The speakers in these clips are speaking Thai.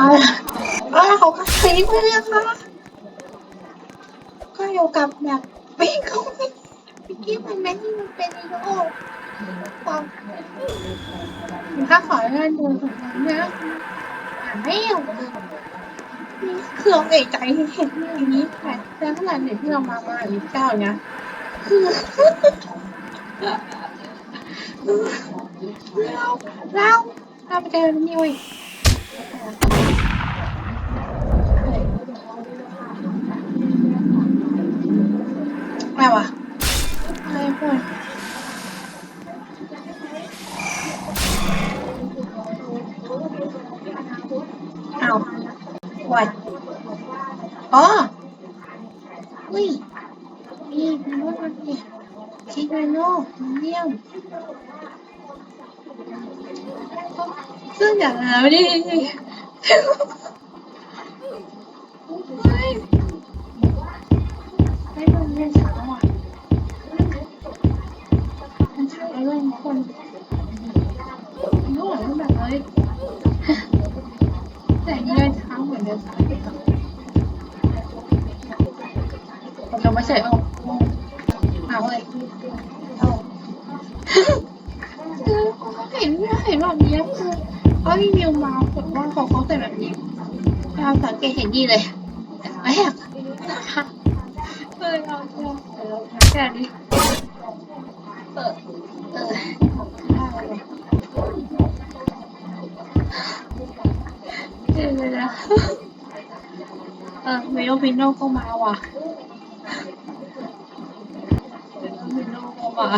อาเอาเขาก็คลิปเลยนะคะก็อยู่กับแบบปิ้งเข้าไม่ปิ้งที่มันไม่ที่มันเป็นอีโอความถ้าขอเล่นดูถึงนั้นนะไม่ออกเลยนี่คือเราเอกใจเห็นอย่างนี้แต่แล้วขนาดไหนที่เรามามาอีกเจ้าเนี่ยคือเราเราเราไปเจอนี่เว้ยอะ ไรวะอะไรพูดเอาวัดอ๋ออุ้ยนี่เป็นรถมันเนี่ยชิคาโน่เยี่ยมซึ่งอย่างนั้นนี่เฮ้ย ไม่โดนเรียนเช้าอะมันเช้าแล้วด้วยทุกคนมันก็หวานแบบเลยแต่นี่เดินเช้าเหมือนเดินสาจะไม่ใช่เอาเอาเลยเอาคือเห็นเห็นแบบนี้คือเขารีวิวมาแบบว่าของเขาใส่แบบนี้เราสังเกตเห็นดีเลยแรก เออเราเออเออแค่นี้เออเออได้เลยเออเลยนะเออเมโลวินโนก็มาว่ะวินโนก็มา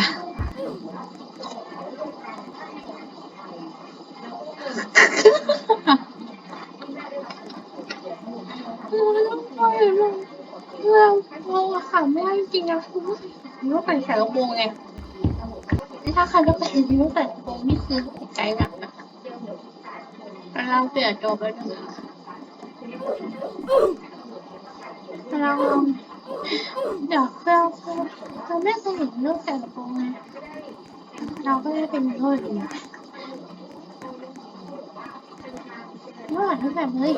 เออแล้วก็เห็นมันเราเราขำไม่ได้จริงๆนะคือว่าใส่กระโปรงไงถ้าใครก็ใส่ที่ว่าใส่กระโปรงนี่คือใจหนักนะเราเปลี่ยนจบแล้วนะคะเราเดี๋ยวเราเราไม่เคยเห็นลูกใส่กระโปรงไงเราก็ได้เป็นโทษดีไม่หวานทั้งแบบเลย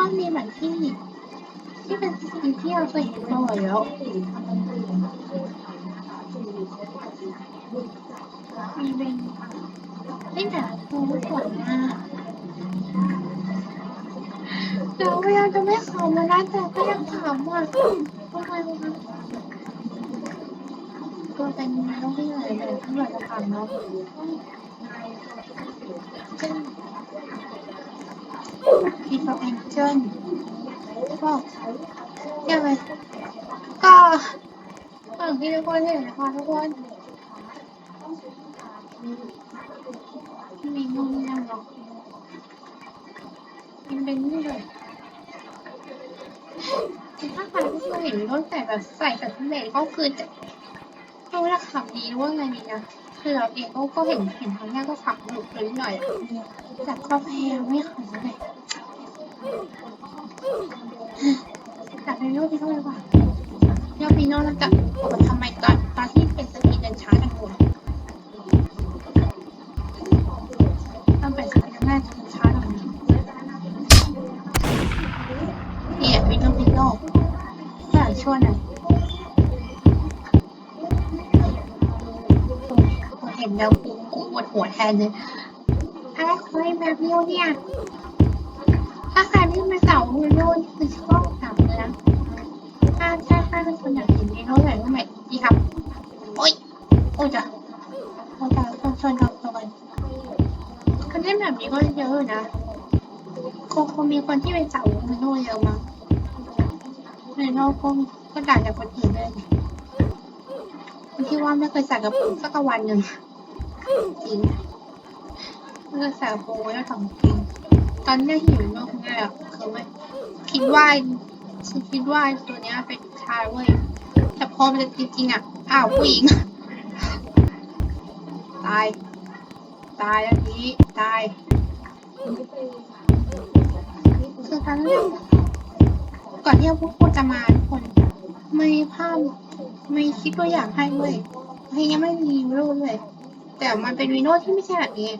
อ้าวก็มีแบบที่ที่เป็นสิ่งที่เราเคยเห็นมาบ่อยแล้วมีเป็นเล่นแต่ตัวไม่สวยมากเราพยายามจะไม่ขำมานะแต่ก็ยังขำอะทำไมวะตัวเป็นต้องที่ไหนเลยที่เราจะทำเนาะ ซึ่งพีทแองเจิลก็ยังไงก็อย่งที่ทุกคนเห็นนะคะทุกคนมีนุ่มยังหรอกมันเป็นนี่เลยถ้าใครไม่เคยเห็นรถใส่แบบใส่แบบเล็กก็คือจะ ก็เวลาขับดีว่าไงดีนะคือเราเองก็ก็เห็นเห็นครั้งแรกก็ขับหลุดไปนิดหน่อยแต่ก็พยายามไม่ขับเลยจากในโลกที่เท่าไหร่วะยอดปีโน่แล้วจะออกทำไมตอนตอนที่เป็นสกีเดินช้าจังเลยต้อนเป็นสกีแรกจะช้าหน่อยเนี่ยปีโน่ปีโน่ถ้าช่วยหน เห็นแล้วกูกูปวดหัวแทนเลยอะไรคอยแบบนี้เนี่ย ถ้าใครที่มาเสาเมโน่คือชอบกลับเลยนะถ้าถ้าถ้าเป็นคนอยากเห็นเมโลใส่ก็แบบดีครับ โอ๊ยโอ้จ้ะโอ้จ้ะต้องชนกับตัวกันคนเล่นแบบนี้ก็เยอะนะคงคงมีคนที่เป็นเสาเมโลเยอะมั้งเมโลก็ก็ต่าจากคนอื่นเลยคนที่ว่าไม่เคยใส่กระโปรงสักวันหนึ่ง จริงไม่เคยใส่กระโปรงไว้แล้วทำจริง ตอนนี้หิวมากเลยอะคือไม่คิดว่าฉันคิดว่าตัวเนี้ยเป็นชายเว้ย แต่พอมันจะจริงๆอะ อ้าวผู้หญิง ตาย ตายแล้วนี้ ตาย คือตอนแรกก่อนที่พวกคุณจะมาทุกคน ไม่ภาพไม่คิดตัวอย่างให้ด้ยเพลงยังไม่มีรูปเลย แต่มันเป็นวีโน่ที่ไม่ใช่แบบนี้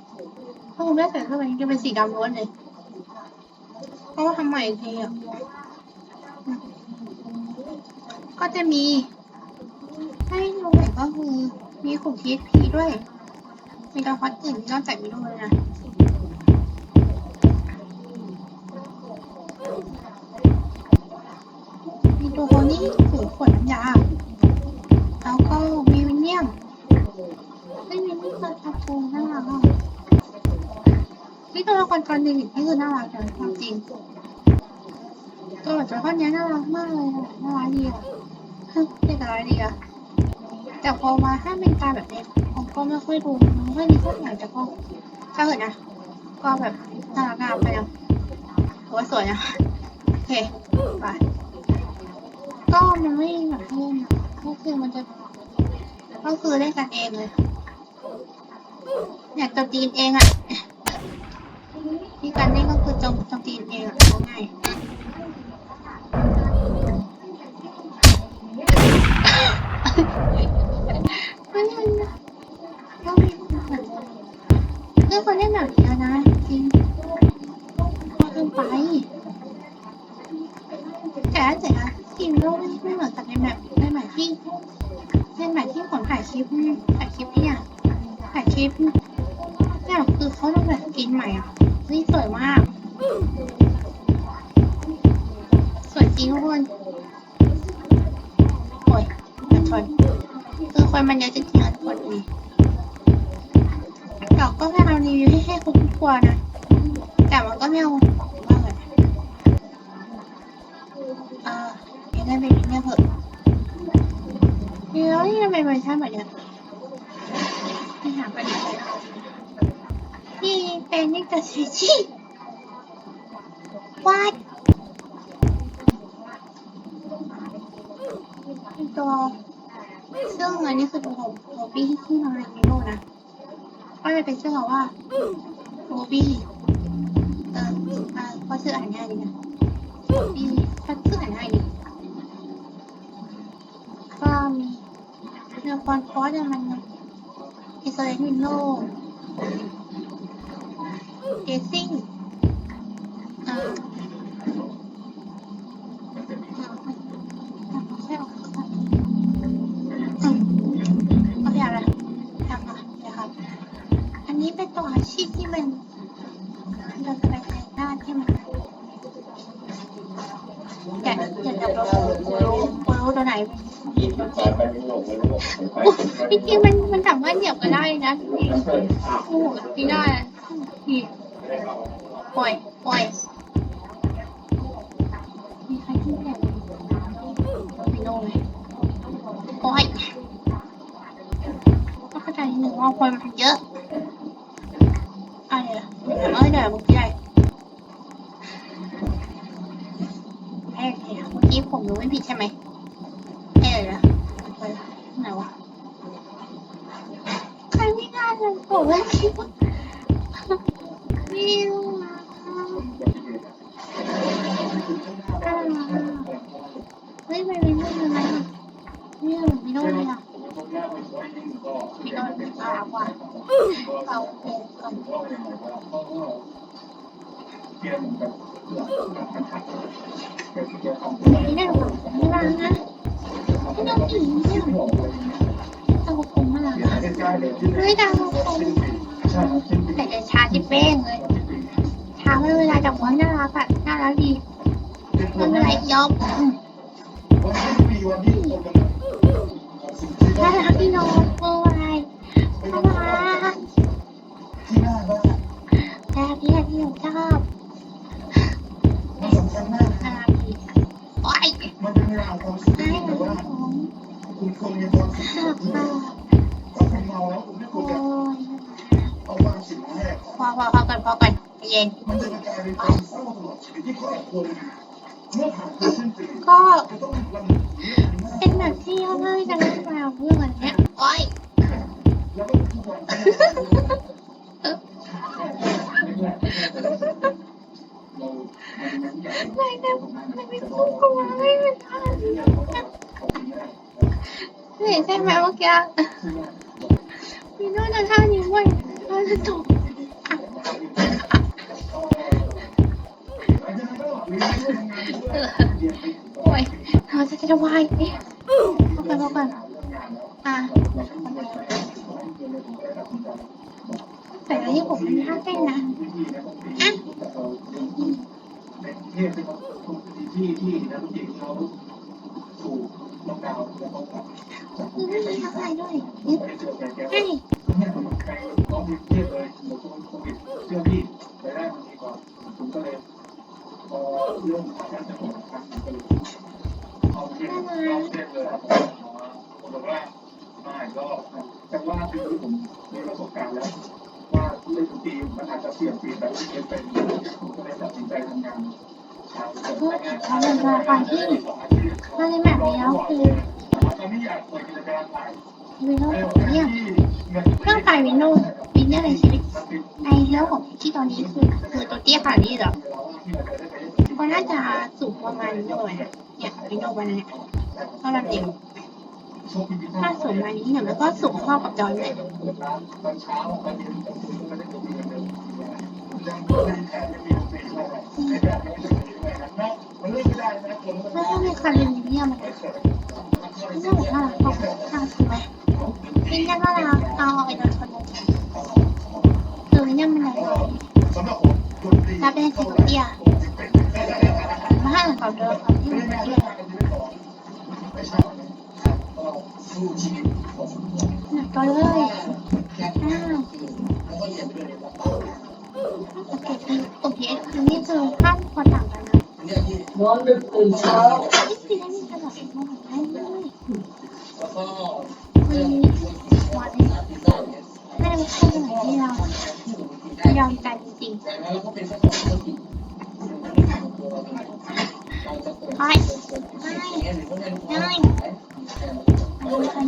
ถ้าคุณได้ใส่เข้าไปจะเป็นสีดำล้วนเลยเพราะว่าทำใหม่ทีอะก็จะมีให้ดูหน่ก็คือมีขุมทีพีด้วย มีตัวคอสอื่นนอกจากวีโน่เลยนะมีตัวโพนี่ถือขวดน้ำยา แล้วก็มีวินเนียม ไม่วินนี่คือทับปูน่ารักอะนี่ตัวละครกรณีนี่คือน่ารักจังความจริงตัวแบบตัวข้อนี้น่ารักมากเลยอะน่ารักดีอะเป็นอะไรดีอะแต่พอมาถ้าเป็นการแบบนี้ผมก็ไม่ค่อยดูไม่ค่อยดีเท่าไหร่แต่ก็ถ้าเกิดนะก็แบบน่ารักน่ารักไปนะถือว่าสวยนะโอเคไปก็มันไม่แบบเล่นอะก็คือมันจะก็คือเล่นกันเองเลย เนี่ยโจมตีนเองอะที่การเล่นก็คือโจมโจมตีนเองอะเอาง่ายม่เล่นนะก็มีคนเพื่อนคนเล่นแบบนี้นะจริงพอเกินไปแต่แต่ละทีมโลกไม่เหมือนกับในแบบในแบบที่ในแบบที่ผมถ่ายคลิปถ่ายคลิป วยจริงทุกคนโอ้ยมันชนคือคนมันเยอะจริงๆอะทุกคนดีเราก็พยายารีวิวให้ให้คุ้มกว่านะ แต่มันก็ไม่เอามากเลยอ่ายังได้เป็นเนี่ยเถอะเดี๋ยวนี่ทำไมเวอร์ชันแบบเนี้ยไปหาประเด็นเลยนี่เป็นนิกาเซิชิวัด เป็นตัวซึ่งอันนี้คือตัวของโรบี้ที่ทำในมิโนนะ ก็จะเป็นชื่อเขาว่าโรบี้เอออ่าก็ชื่ออ่านง่ายดีนะมีทักษะอะไรดีก็มีเนื้อฟอนต์ฟอสมันอิสราเอลวินโลเดซิ่ จริงๆมันมันสามารถเหยียบกันได้นะโอ้โหพี่ได้อะพี่ปล่อยปล่อยมีใครที่แกะไม่โดน่เลยโอ้ยก็เข้าใจหนึ่งว่าคนมันเยอะอะไรล่ะเอ้ยเดี๋ยวมึงใหญ่แม่เนี่ยเมื่อกี้ผมรู้ไม่ผิดใช่ไหมเอ้ยนะไปไหนวะใครไม่ น่าเลยผมว่าคิดว่าวิวมาเฮ้ยมันเป็นเรื่องอะไรอะเนี่มันไม่โดนเลยอะไม่โดนอะว่ะเอาเป็นเอาไม่ได้หรอกไม่รังนะไม่ต้องหนีเนี่ยตาคง ไมาละเฮ้ยตาคงแต่จะชาที่เป้งเลยชาไม่เวลาจับหัวน่ารักอะน่ารักดีไม่เป็นไรยอมน่ารักพี่น้องโอ้ยน่ารักแต่พี่ที่ผมชอบน่ารักดีโอ้ยให้หนูผมชอบมากโพอพอพอก่อนพอก่อนใจเย็นก็เป็นแบบที่เขาเล่ากันเรื่องราเรื่องอะไรเนี้ยโอ้ยไม่ได้ไม่ได้พูดกันมาไม่เป็นไรเห็นใช่ไหมเมื่อกี้มีโน่นนะท่านี้เว้ยเราจะจบ แต่แล้วที่ผมเป็นท่าเต้นนะอะเทพเป็นคนที่ที่นักดนตรีเขาถูกล็อกดาวน์แล้วก็จับจับคือไม่มีทักทายด้วยนี่ไปเจอแกแกให้เนี่ยผมไปร้องเพลงเทพเลยหมดโควิดเชื่อพี่ไปได้มันดีกว่าผมก็เลยพอเรื่องของการจะออกทางก็เลยเอาเพลงร้องเลงเลยครับผมบอกว่ามาอีกรอบแต่ว่าคือผมมีประสบการณ์แล้ว มันอาจจะเสี่ยงปีแต่ว่าเรียนเป็นผมก็เลยตัดสินใจทำงานพูดถึงเขาเป็นตัวก่อนที่เราในแบบนี้แล้วคือวินโน่เนี่ยเครื่องไฟวินโน่วินเนอร์ในชีวิตในเรื่องของที่ตอนนี้คือคือตัวเตี้ยขนาดนี้เหรอก็น่าจะสูงประมาณนี้เลยนะเนี่ยวินโน่วันนี้เท่านั้นเองถ้าสูงมานี้เนี่ยมันก็สูงเท่ากับจอยเลย ไม่แพ้ยังมีดนตรีด้วยไม่ได้ไม่ได้ด้วยนะมันเล่นไม่ได้นะคนแล้วถ้ามีคารินเนี่ยมันวิโน่น่ารักเขาทางสวยวินเนอร์น่ารักเอาไอ้โดนคนนึงคือวินเนอร์มันไหนสำหรับผมดนตรีแล้วเป็นสีเตี้ยมาให้เขาเดินเขาที่มันเตี้ยไม่ใช่สู้ชีวิตผมหนักตัวเลยอ้าว โอเคคือโอเคคือนี่คือภาพพอต่างกันนะนอนดึกตื่นเช้านี่คือได้มีกระดาษมองได้ด้วยแล้วก็คือวันนี้ไม่ได้พูดอะไรที่เรายอมใจจริงแต่แล้วก็เป็นเจ้าของธุรกิจๆไปไม่อย่างเงี้ยหรือว่าเป็นได้คน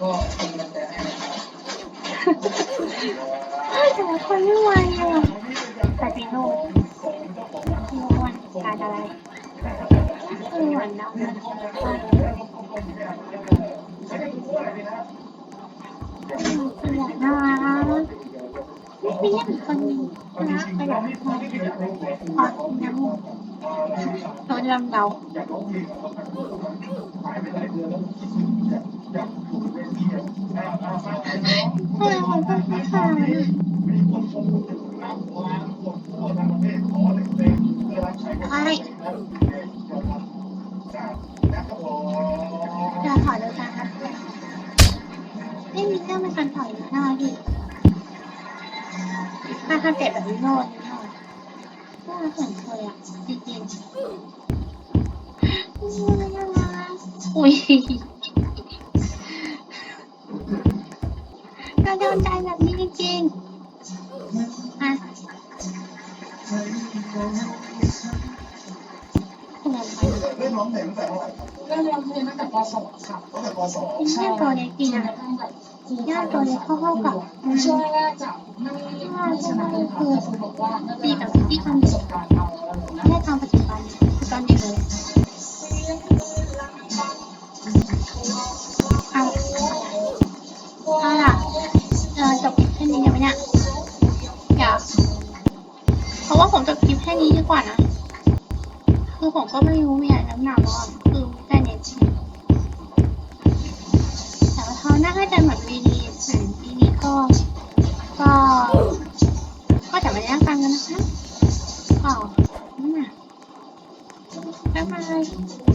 ดู แต่ละคนไม่ไหวอะแต่เป็นโน่โน่วันการอะไรคือเหมือนเราน่ารักไม่ใช่คนนะไปแบบพอน้ำตัวดำเดาอยากร้องเพลงหายไปหลายเดือนแล้วดถึงอยากอยากถูกเวทีอะอ้าวอ้าวอ้า ทำไมคนต้องไม่ขนาดนั้นมีคนชมรับล้านคนทั่วทั้งประเทศขอหนึ่งเพลงเพื่อรับใช้คนครับผมจะถอยเลยจ้าไม่มีเรื่องไม่คันถอยหน้าดิถ้าคันเจ็บแบบนี้โน่นน่าเหมือนเคยอะจริงๆอุ้ย โดนใจแบบนี้จริงๆอะคุณอะไรเล่นร้องเพลงตั้งแต่เมื่อไหร่ครับเริ่มร้องเพลงตั้งแต่ป .2 ค่ะตั้งแต่ป .2 นี่ตัวเล็กจริงจนกอะระทั่งแบบครูย่าตัวเล็กเข้าๆกับอืมช่วงแรกๆจะไม่ไม่ชนะเลยค่ะแต่ครูบอกว่าไม่เป็นไรมีประสบการณ์เอาอะไรอย่างเงี้ยแค่ตอนปัจจุบันตอนเด็กเลย คือผมก็ไม่รู้มีอะไรน้ำหนักว่าคือแต่เน็ตแต่ว่าเขาน่าจะเหมือนวีดีอืมวีดีก็ ก็ ก็จะมาแย่งกันกันนะคะอ๋อนั่นน่ะบ๊ายบาย